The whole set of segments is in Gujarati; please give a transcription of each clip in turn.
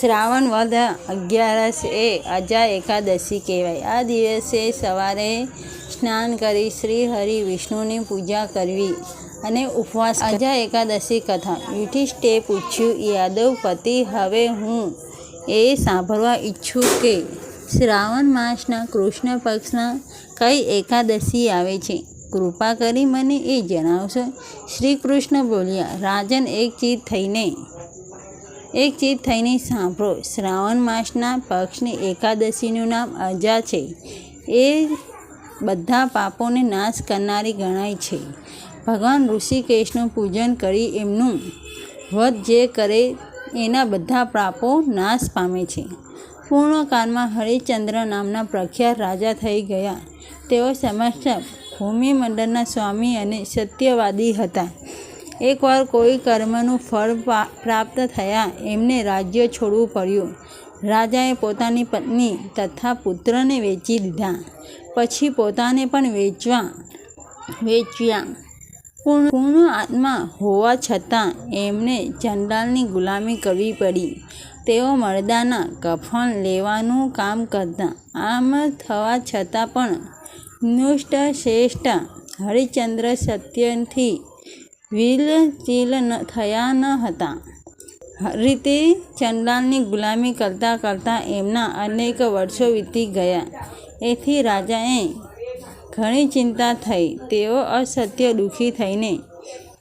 શ્રાવણ વદ અગિયારસ એ અજા એકાદશી કહેવાય. આ દિવસે સવારે સ્નાન કરી શ્રી હરિ વિષ્ણુની પૂજા કરવી અને ઉપવાસ અજા એકાદશી કથા. યુધિષ્ઠે પૂછ્યું, યાદવ પતિ, હવે હું એ સાંભળવા ઈચ્છું કે શ્રાવણ માસના કૃષ્ણ પક્ષના કઈ એકાદશી આવે છે? કૃપા કરી મને એ જણાવશો. શ્રી કૃષ્ણ બોલ્યા, રાજન, એક ચીજ થઈને એક ચીજ થઈને સાંભળો. શ્રાવણ માસના પક્ષની એકાદશીનું નામ અજા છે. એ બધા પાપોને નાશ કરનારી ગણાય છે. ભગવાન ઋષિકેશનું પૂજન કરી એમનું વધ જે કરે એના બધા પાપો નાશ પામે છે. પૂર્ણકાળમાં હરિચંદ્ર નામના પ્રખ્યાત રાજા થઈ ગયા. તેઓ સમસ્ત ભૂમિમંડળના સ્વામી અને સત્યવાદી હતા. એકવાર કોઈ કર્મનું ફળ પ્રાપ્ત થયા, એમને રાજ્ય છોડવું પડ્યું. રાજાએ પોતાની પત્ની તથા પુત્રને વેચી દીધા. પછી પોતાને પણ વેચવા, વેચ્યા. પૂર્ણ આત્મા હોવા છતાં એમને ચંડાલની ગુલામી કરવી પડી. તેઓ મરદાના કફન લેવાનું કામ કરતા. આમ થવા છતાં પણ દુષ્ટ શ્રેષ્ઠ હરિચંદ્ર સત્યથી વિલચિલ થયા ન હતા. રીતે ચંડાલની ગુલામી કરતાં કરતાં એમના અનેક વર્ષો વીતી ગયા. એથી રાજાએ ઘણી ચિંતા થઈ. તેઓ અસત્ય દુઃખી થઈને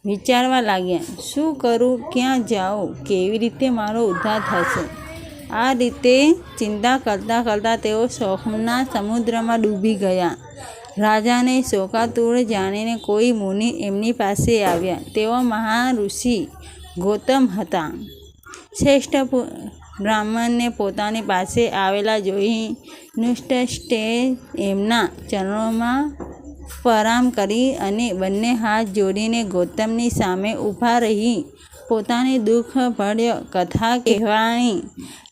વિચારવા લાગ્યા, શું કરું? ક્યાં જાઉં? કેવી રીતે મારો ઉદ્ધાર થશે? આ રીતે ચિંતા કરતાં કરતાં તેઓ શોખના સમુદ્રમાં ડૂબી ગયા. રાજાને શોકાતુર જાણીને કોઈ મુનિ એમની પાસે આવ્યા. તેઓ મહાઋષિ ગૌતમ હતા. શ્રેષ્ઠ બ્રાહ્મણને પોતાની પાસે આવેલા જોઈ યુધિષ્ઠિરે એમના ચરણોમાં પ્રણામ કરી અને બંને હાથ જોડીને ગૌતમની સામે ઊભા રહી. પોતાની દુઃખભર્ય કથા કહેવાની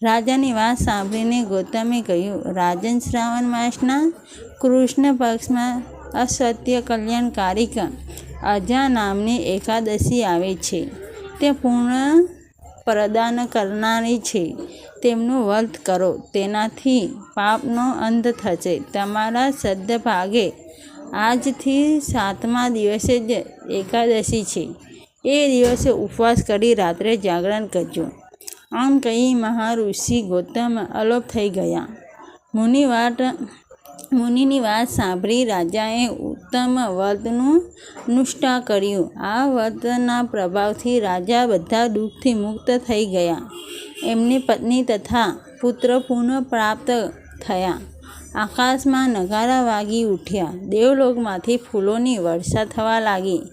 રાજાની વાત સાંભળીને ગૌતમે કહ્યું, રાજન શ્રાવણ માસના કૃષ્ણ પક્ષમાં અસત્ય કલ્યાણકારિક અજા નામની એકાદશી આવે છે. તે પૂર્ણ પ્રદાન કરનારી છે. તેમનું વ્રત કરો. તેનાથી પાપનો અંત થશે. તમારા સદ્ભાગે આજથી સાતમા દિવસે જ એકાદશી છે. એ દિવસે ઉપવાસ કરી રાત્રે જાગરણ કરજો. આમ કહી મહાઋષિ ગૌતમ અલોપ થઈ ગયા. મુનિ વાત મુનિની વાત સાંભળી રાજાએ ઉત્તમ વ્રતનું નુષ્ઠા કર્યું. આ વ્રતના પ્રભાવથી રાજા બધા દુઃખથી મુક્ત થઈ ગયા. એમની પત્ની તથા પુત્ર પુનઃ પ્રાપ્ત થયા. આકાશમાં નગારા વાગી ઉઠ્યા. દેવલોકમાંથી ફૂલોની વર્ષા થવા લાગી.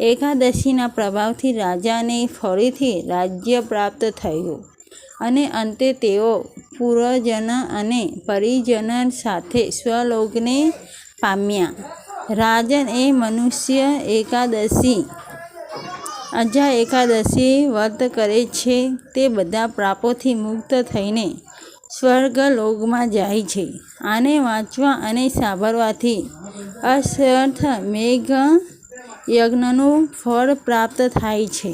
એકાદશીના પ્રભાવથી રાજાને ફરીથી રાજ્ય પ્રાપ્ત થયું અને અંતે તેઓ પૂર્વજન અને પરિજન સાથે સ્વલોકને પામ્યા. રાજન એ મનુષ્ય એકાદશી, અજા એકાદશી વ્રત કરે છે તે બધા પ્રાપોથી મુક્ત થઈને સ્વર્ગલોકમાં જાય છે. આને વાંચવા અને સાંભળવાથી અશ્વત્થ મેઘ યજ્ઞનું ફળ પ્રાપ્ત થાય છે.